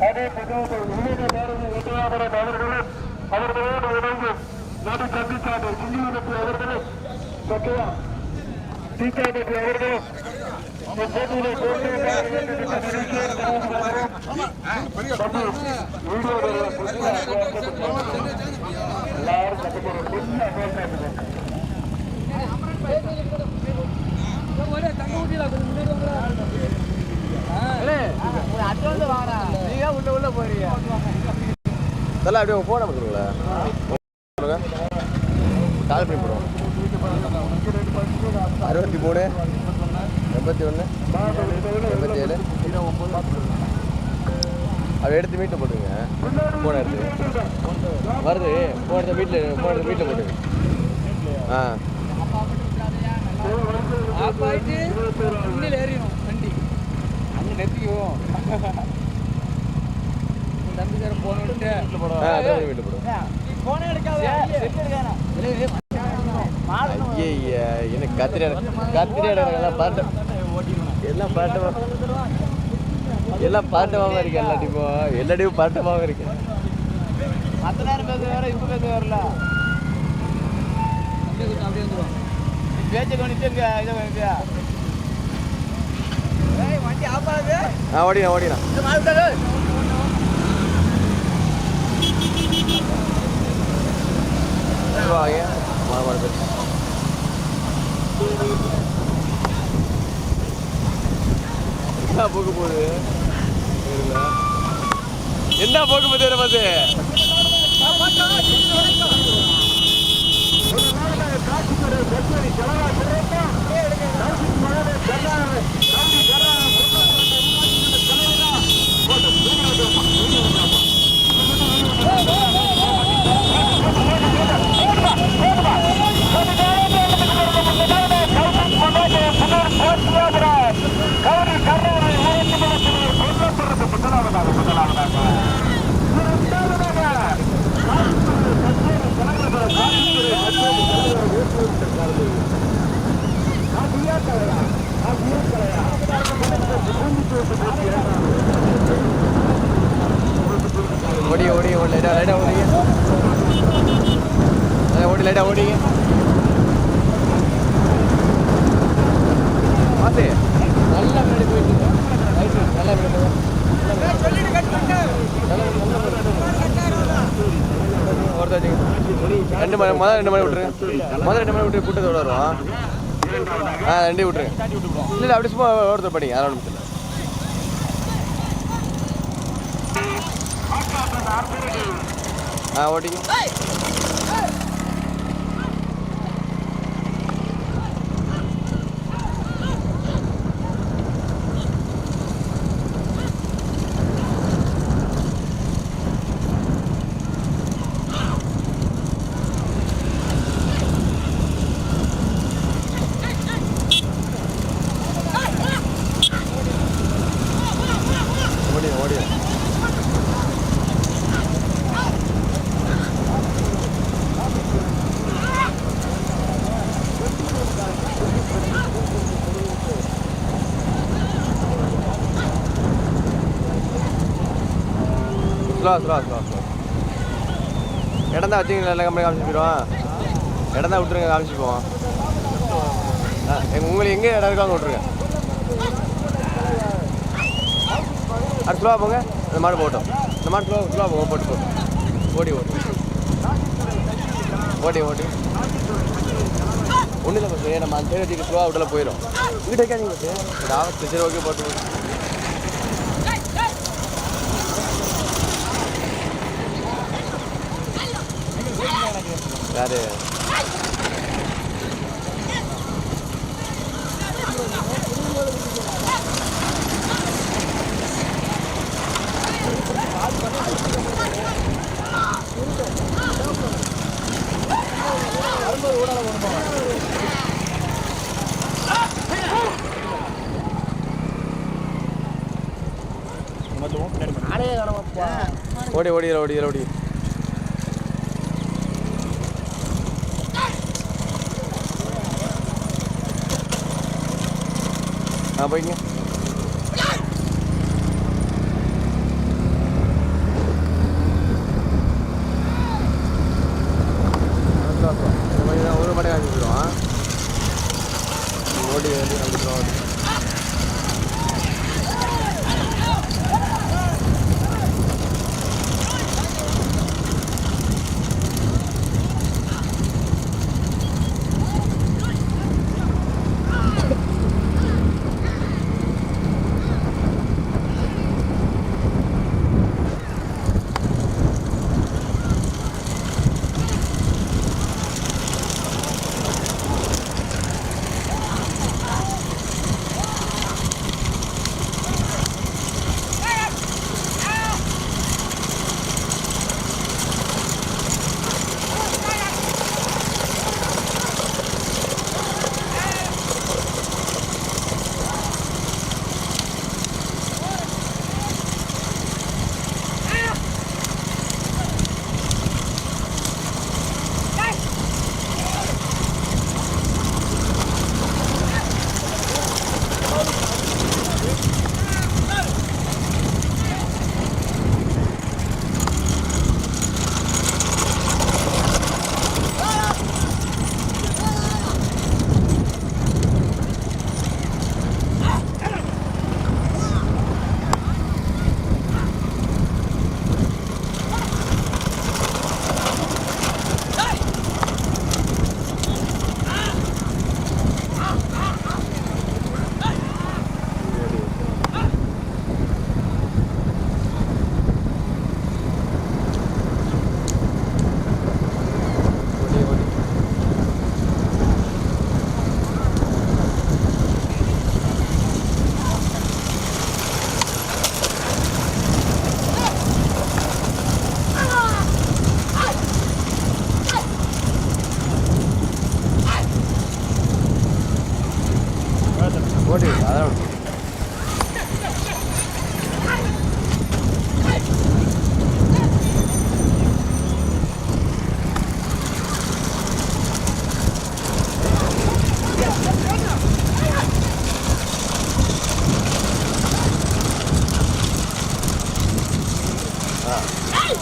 அதே புதுவை உள்ளிட்ட பாரதி வெற்றியாபுரம் அவர்களும் அவர்களோடு இணைந்து நடு கண்டிக்காத சிங்கிலப்பட்டி அவர்களும் சத்யா அவர்களும் இப்போட்டியிலே அப்படியே ஃபோன் நம்பர் கால் பண்ணி போடுவோம் அறுபத்தி மூணு. எண்பத்தி ஒன்று எண்பத்தி ஏழு அதை எடுத்து வீட்டில் போட்டுங்க ஃபோனை எடுத்து வருது. எடுத்து வீட்டில் எடுத்து வீட்டில் போட்டுங்க ஆ. ஆஃப் ஏறிடும் வண்டி. அங்கே நெத்திக்குவோம் தம்பி சார் போன விட்டு ஆ அதான் வீட்டில் போடுவோம் போனே எடுக்காத. ஐயா எனக்கு கத்திரி கத்திரி எல்லாம் பாட்டு. எல்லாம் பாட்டமா எல்லாம் பாட்டமாக இருக்கு எல்லாத்தையும் எல்லாத்தையும் பாட்டமாக இருக்கு மற்ற நேரம் பேச வேற இப்போ பேச வரல. அப்படியே வந்துடும் பேச்ச கவனிச்சு இங்க இதை கவனிச்சியா வண்டி ஆஃப் ஆகுது. ஆ ஓடினா ஓடினா வாங்க. மாமாடு என்ன போக போகுது? என்ன போக போகுது பார்த்து? ஓடி ஓடி ஓடி லைட்டா லைட்டா ஓடிங்க அதான் ஓடி லைட்டா ஓடிங்க பார்த்து நல்லா முன்னாடி போயிட்டு இருக்கு. ரைட்டு, நல்லா முன்னாடி போங்க. ஒருத்தர் வச்சுங்க. ரெண்டு மணி முதல் ரெண்டு மணி விட்டுருங்க முதல் ரெண்டு மணி விட்டு கூட்டத்தோட வருவோம். ஆ ரெண்டு விட்டுருங்க இல்லை இல்லை அப்படி சும்மா ஒருத்தர் படிங்க அதெல்லாம் ஒன்றும் இல்லை. ஆ ஓட்டிங்க ஸ்லோ ஸ்லோ ஸ்லோ ஸ்லோ இடம் தான் வச்சுங்களா எல்லா கம்பெனி காமிச்சு போயிடுவோம் இடம் தான் விட்டுருங்க காமிச்சு போவோம். ஆ உங்களுக்கு எங்கே இடம் இருக்கோ அங்கே விட்ருங்க அது ஸ்லோவாக போங்க. இந்த மாடு போட்டோம் இந்த மாடு ஸ்லோ ஸ்லோவாக போங்க. போட்டு போட்டு. ஓடி ஓடி ஓடி ஓடி ஒன்றும் இல்லை பஸ். நம்ம அந்த ஸ்லோவாக விடல போயிடும் இங்கிட்ட வைக்காதீங்க பஸ். ஆபத்து சரி ஓகே போட்டு போட்டு. யாரு ஓடி ஓடி ஓடி ஓடி. ஆ போய்ங்க ஒரு மணி அனுப்பிடுவோம்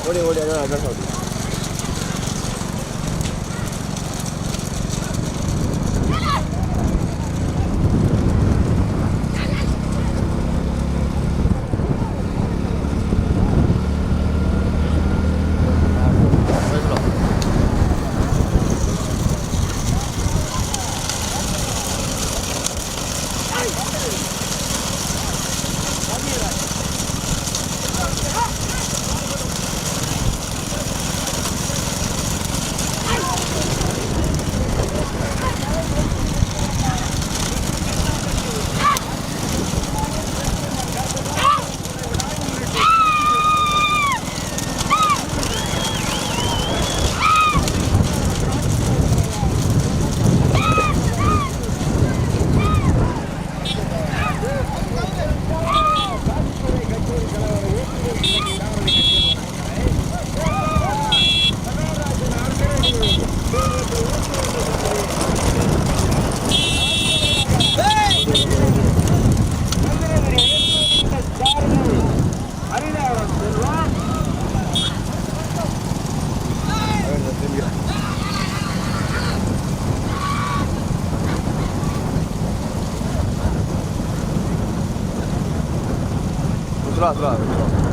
ஓடி ஓடி அதான் அதான் ஓடி 들어와 들어와 들어와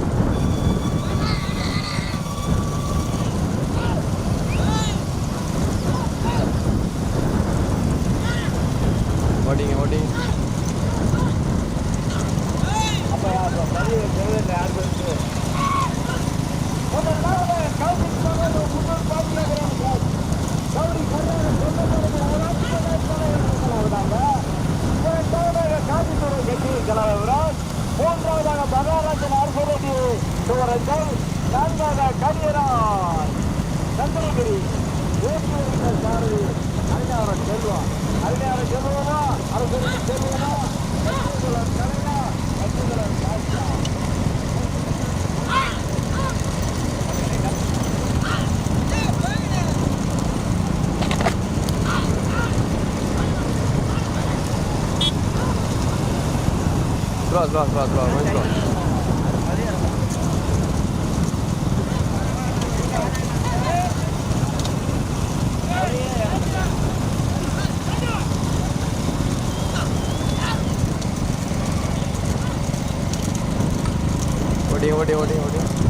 ஸ்லோ ஸ்லோ ஸ்லோ ஸ்லோ கொஞ்சம் ஸ்லோ ஓட்டிங்க ஓட்டிங்க ஓட்டிங்க ஓட்டிங்க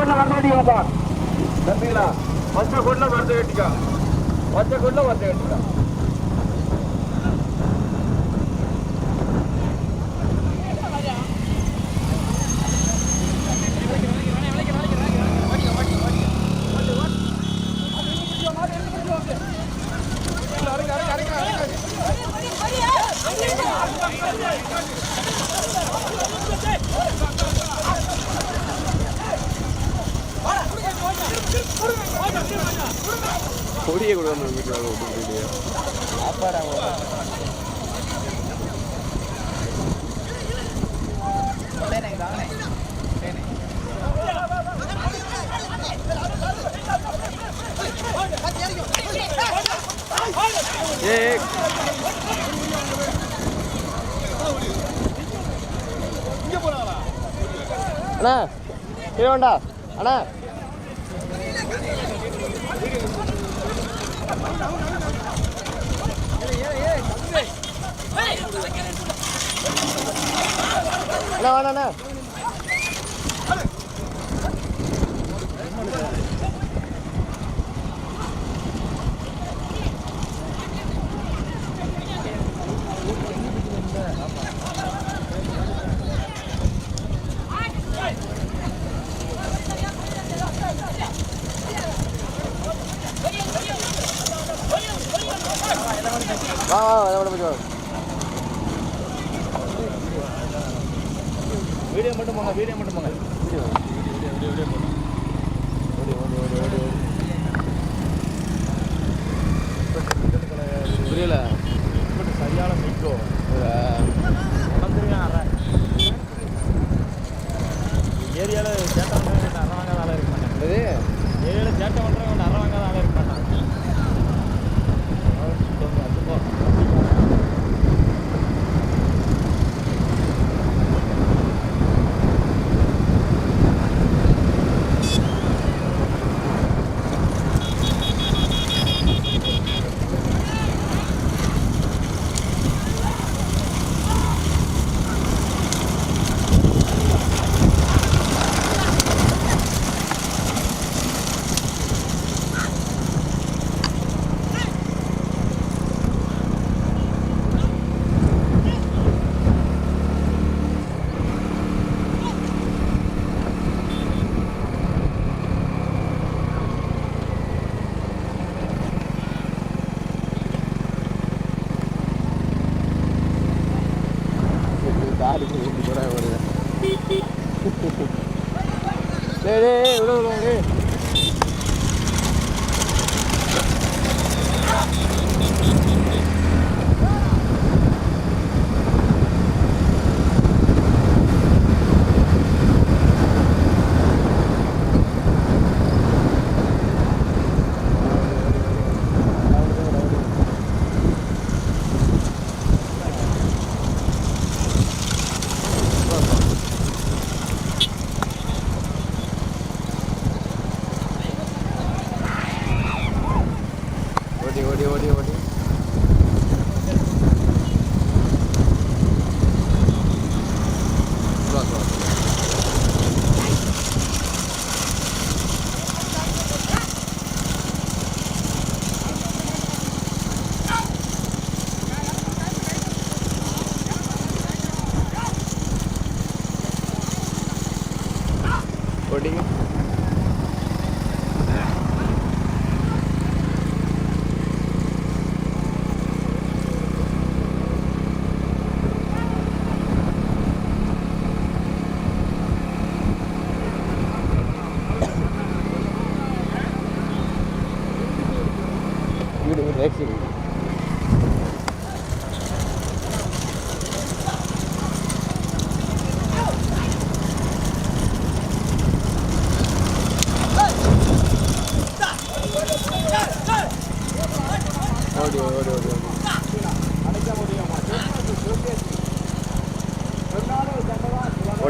பச்சை கொள்ள வரமாட்டீங்கப்பா தம்பிங்களா பச்சை கொள்ள வரத கட்டிக்கா பச்சை கொள்ள வரத கட்டிக்கா கொடியை கொடுக்காம வீட்டில் விட்டு ஏய் அண்ணா கீழே வேண்டா அண்ணா. அண்ணா வேணா அண்ணா வா வா வா வா வீடியோ மட்டும் போங்க வீடியோ மட்டும் போங்க. ஓடி ஓடி ஓடி ஓடி ஓடி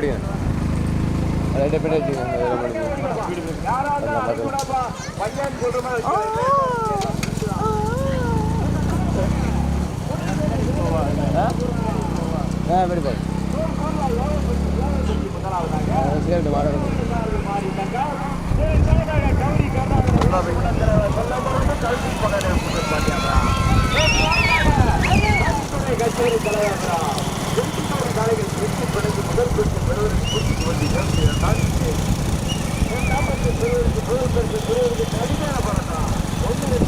ரெண்டு பேர் ஆ எப்படி பாரு சிகரெட்டு மாட கச்சேரி தலைவரா காலைகள் வெற்றி படைத்து முதல் பெற்று பெறுவதற்கு குறித்து கொண்டு இரண்டாமத்து பெறுவதற்கு முதல் பெற்று பெறுவதற்கு கடுமையான பழக்கம் ஒன்று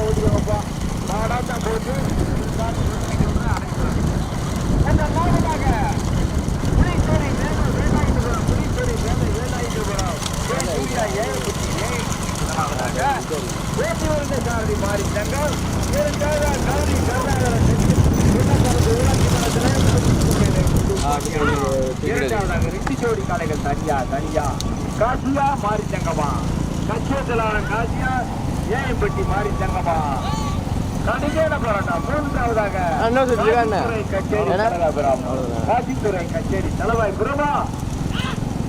ஓடிக்கோப்பா நாடாட்டா போட்டு அந்த நாடுக்காக புலிச்சேரி மேல வேலாயுது போறோம் புலிச்சேரி மேல வேலாயுது போறோம் சூர்யா ஏழு ஏழு ஓட்டி வருந்த சாரதி மாறி தங்கள் இரண்டாவது கௌரி கருணாகரன் இரண்டாவதாக ரெட்டி ஜோடி காளைகள் தனியா தனியா. காசியா மாறி தங்கமா. கச்சியத்திலான காசியா ஏஎம்பட்டி மாறி தங்கமா. கடுமையான போராட்டம். மூன்றாவதாக? காசித்துறை கச்சேரி தலைவாய் பிரமா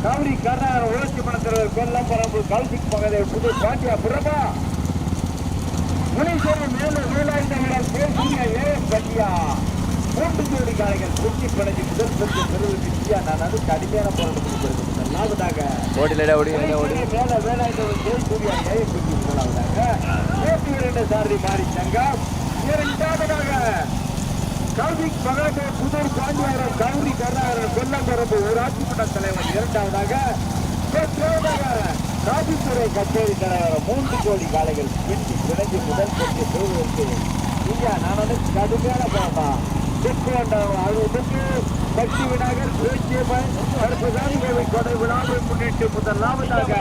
காவிரி கர்நாடக உணர்ச்சி மனத்தலைவர் கொல்லம் பரம்பு கல்சிக் மகதேவ் புது பாட்டியா பிரமா முனீஸ்வரி ஏஎம் பட்டியா மூன்று ஜோடி காளைகள் குச்சி பிணைஞ்சு முதல் பெற்று பெறுவதற்கு இந்தியா நான் அது கடுமையான போராட்டத்தில் இருக்கிறது நாலாவதாக ஓட்டிலடா ஓடி ஓடி மேல வேலாயுதம் ஜெயசூர்யா ஏஎம் பட்டி முதலாவதாக ஓட்டி இரண்டு சாரதி மாறி சங்கம் இரண்டாவதாக கௌரிக் மகாதே புதூர் பாண்டியாரன் கௌரி கருணாகரன் கொல்லம்பரம்பு ஊராட்சி மன்ற தலைவர் இரண்டாவதாக காசித்துறை கச்சேரி தலைவர் மூன்று கோடி காளைகள் வெற்றி பிணைஞ்சு முதல் பெற்று பெறுவதற்கு இந்தியா நான் வந்து கடுமையான போராட்டம் தெற்கு விநாயகர் பேச்சியம்மன் கருப்புசாமி கோவில் கொடை விழாவை முன்னிட்டு முதலாவதாக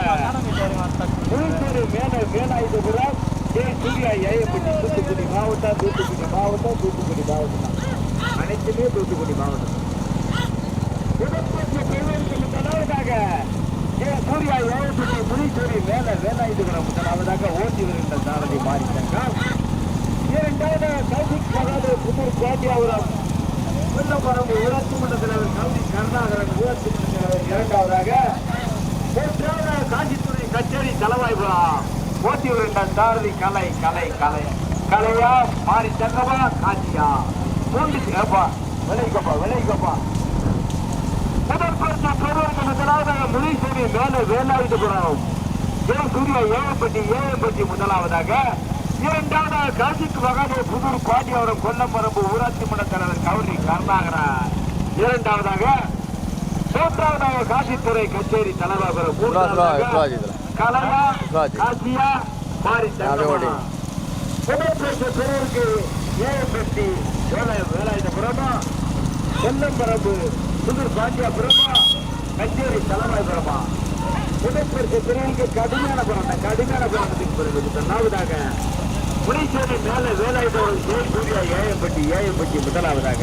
புதுச்சேரி மேல வேலாயுதபுரம் கே சூர்யா ஏஎப்பட்டி தூத்துக்குடி மாவட்டம் தூத்துக்குடி மாவட்டம் தூத்துக்குடி மாவட்டம் அனைத்துமே தூத்துக்குடி மாவட்டம் முதலாவதாக கே சூர்யா ஏஎப்பட்டி புதுச்சேரி மேல வேலாயுதபுரம் முதலாவதாக ஓட்டி வருகின்ற சாரதி மாறிட்டாங்க இரண்டாவது கௌசிக் மகாதேவ் புதூர் கோட்டியாபுரம் கொல்லப்பரம்பு ஊராட்சி மன்ற தலைவர் கௌரி கருணாகரன் ஊராட்சி மன்ற தலைவர் இரண்டாவதாக மூன்றாவது காஞ்சித்துறை கச்சேரி தலைவாய்புரம். போட்டி வருகின்ற கலை கலை கலை. கலையா? மாறி தங்கமா காஞ்சியா? மூன்று ஏப்பா விளைவிக்கப்பா விளைவிக்கப்பா முதல் பரிசு பெறுவதற்கு முதலாவதாக முனீஸ்வரி மேல வேலாயுதபுரம். ஏன் சூர்யா ஏழப்பட்டி ஏழப்பட்டி முதலாவதாக இரண்டாவதாக காசிக்கு மகாதேவ் புதூர் பாட்டியாவரம் கொல்லப்பரம்பு ஊராட்சி மன்ற தலைவர் கௌரி கருணாகரன் இரண்டாவதாக மூன்றாவதாக காசித்துறை கச்சேரி தலைவர் ஸ்லோ ஆச்சு. காசியா மாறி ஓடி. புதுப்பேட்டை பெருவுக்கு ஏஎம்பட்டி வேலை வேலாயுதபுரமா? கொல்லம்பரம்பு புதூர் பாண்டியாபுரமா கச்சேரி தலைமைபுரமா புதுப்பேட்டை பெருவுக்கு கடுமையான போராட்டம் கடுமையான போராட்டத்துக்கு பிறகு முனீஸ்வரி மேல வேலாயுதபுரம் ஜெய சூர்யா ஏஎம்பட்டி ஏஎம்பட்டி முதலாவதாக.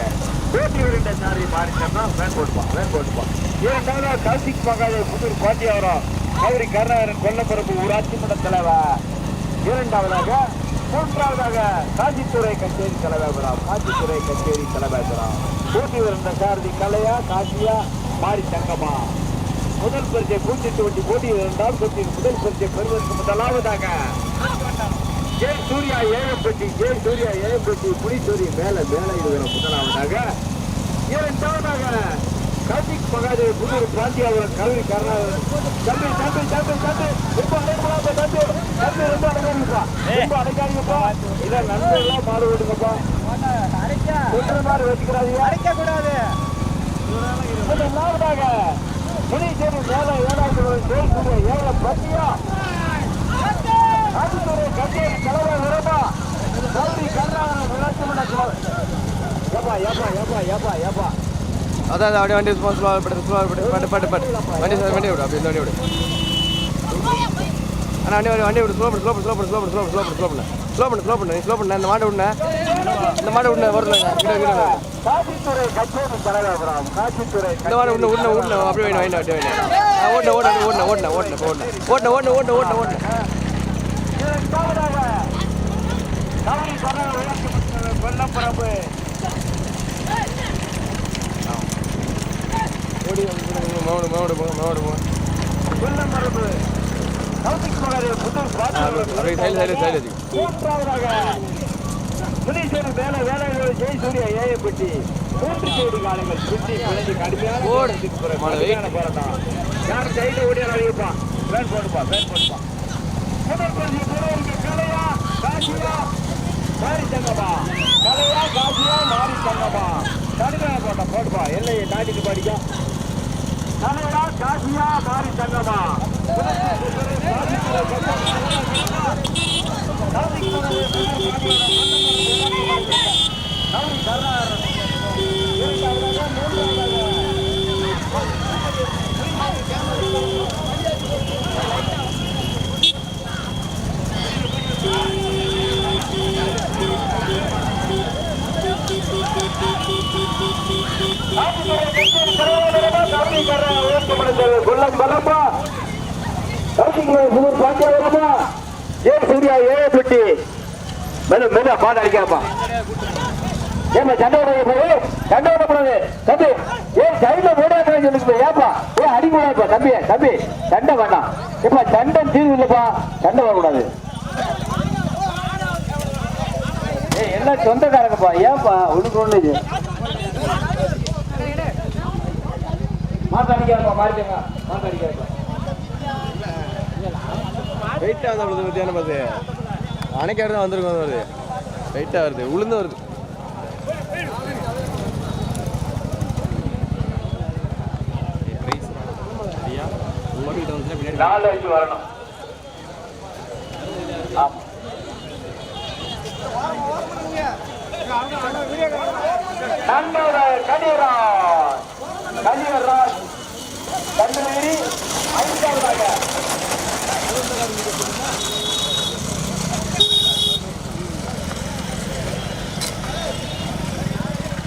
போட்டி விருண்ட சாரி மாறிட்டோம்னா வேன் போட்டுப்பான் வேன் போட்டுப்பான் இரண்டாவது கௌசிக் மகாதேவ் புதூர் பாண்டியாபுரம் கௌரி கருணாகரன் கொல்லப்பரப்பு ஊராட்சி மன்ற தலைவர். இரண்டாவதாக மூன்றாவதாக காஞ்சித்துறை கச்சேரி தலைவராம் காஞ்சித்துறை கச்சேரி தலைவராம் போட்டி வருகின்ற சாரதி கலையா காசியா மாரி தங்கமா முதல் பரிசை பூச்சிட்டு வண்டி போட்டி இருந்தால் முதல் பரிசை பெறுவதற்கு முதலாவதாக ஜெய் சூர்யா ஏழப்பட்டி ஜெய் சூர்யா ஏழப்பட்டி புலிச்சூரி மேல மேல இருக்கிற முதலாவதாக? இரண்டாவதாக கார்த்திக் மகாதேவ் புதூர் பிராந்தியாவரம் கல்வி கருணாகரன் தம்பி தம்பி தம்பி தம்பி. ரொம்ப அடைக்கலாமா தம்பி. தம்பி ரொம்ப அடைக்காதீங்கப்பா ரொம்ப அடைக்காதீங்கப்பா இல்ல நண்பர்களா மாறு விடுங்கப்பா சொல்ற மாதிரி வச்சுக்கிறாதீங்க அடைக்க கூடாது முதலாவதாக முனீஸ்வரி மேல ஏழாவது ஜெய் ஏழை ஏழ பத்தியா ஏப்பா ஏப்பா ஏப்பா ஏப்பா ஏப்பா. அதான் அப்படியே வண்டி ஸ்லோ ஸ்லோவாக பட்டு ஸ்லோவாக பட்டு பட்டு பட்டு பட்டு. வண்டி சார் வண்டி விடு அப்படி வண்டி விடு. அண்ணா வண்டி வண்டி விடு ஸ்லோ பண்ணு ஸ்லோ பண்ணு ஸ்லோ பண்ணு ஸ்லோ பண்ணு ஸ்லோ பண்ணு ஸ்லோ பண்ணு ஸ்லோ பண்ணு ஸ்லோ பண்ணு நீ ஸ்லோ பண்ணு இந்த மாட்டை விடுனேன் இந்த மாட்டை விடுனேன் வரல கிட்ட கிட்ட காட்சித்துறை கச்சேரி தலைவரம் காட்சித்துறை இந்த மாட்டை விடணும் விடணும் விடணும் அப்படியே வேணும் வேணும் அப்படியே. வேணும் ஓடணும் ஓடணும் ஓடணும் ஓடணும் ஓடணும் ஓடணும் ஓடணும் ஓடணும் ஓடணும் ஓடணும் முதலாவதாக கவனி சொன்ன உயர்த்தப்பட்டது கொல்லப்பரப்பு மாவடு மாவடு போங்க மாவடு போங்க கொல்லப்பரப்பு கவுசிக் மகாரி புதூர் பாத்திரம் மூன்றாவதாக புனிசேரி வேலை வேலைகளோடு ஜெய் சூர்யா ஏயப்பட்டி மூன்று சைடு காலங்கள் சுற்றி பிழைஞ்சு கடுமையான போராட்டம் யார் சைடு ஓடி அழைப்பான் பேன் போட்டுப்பா பேன் போட்டு போட்டுப்பா எல்லையை தாண்டிட்டு படிக்க கலையா காசியா மாரி தங்கம்மா கொல்லம் பலப்பா புதூர் பாண்டியாபுரமா ஏ சூர்யா ஏழப்பட்டி மெல்ல மெல்ல பாட அடிக்காப்பா ஏமா சண்டை விட போய் சண்டை விடக்கூடாது தம்பி ஏ சைட்ல ஓடாதுன்னு சொல்லுங்க ஏப்பா ஏ அடிக்கூடாதுப்பா தம்பி தம்பி சண்டை வேண்டாம் இப்ப சண்டை தீர்வு இல்லப்பா. சண்டை வரக்கூடாது. ஏ எல்லாம் சொந்தக்காரங்கப்பா? ஏன்பா உனக்கு ஒண்ணு இது? மாத்தாடிக்காப்பா மாறிக்கங்க மாத்தாடிக்காப்பா வெயிட்டாக வந்து அவ்வளோ பற்றியான பஸ் அணைக்காடு தான் வந்திருக்கும் வருது வெயிட்டாக வருது உளுந்து வருது. நாலு வச்சு வரணும். ஆமா. நன்னோட கனிவராஜ் கனிவராஜ் கண்டுபிடி ஐந்தாவதாக.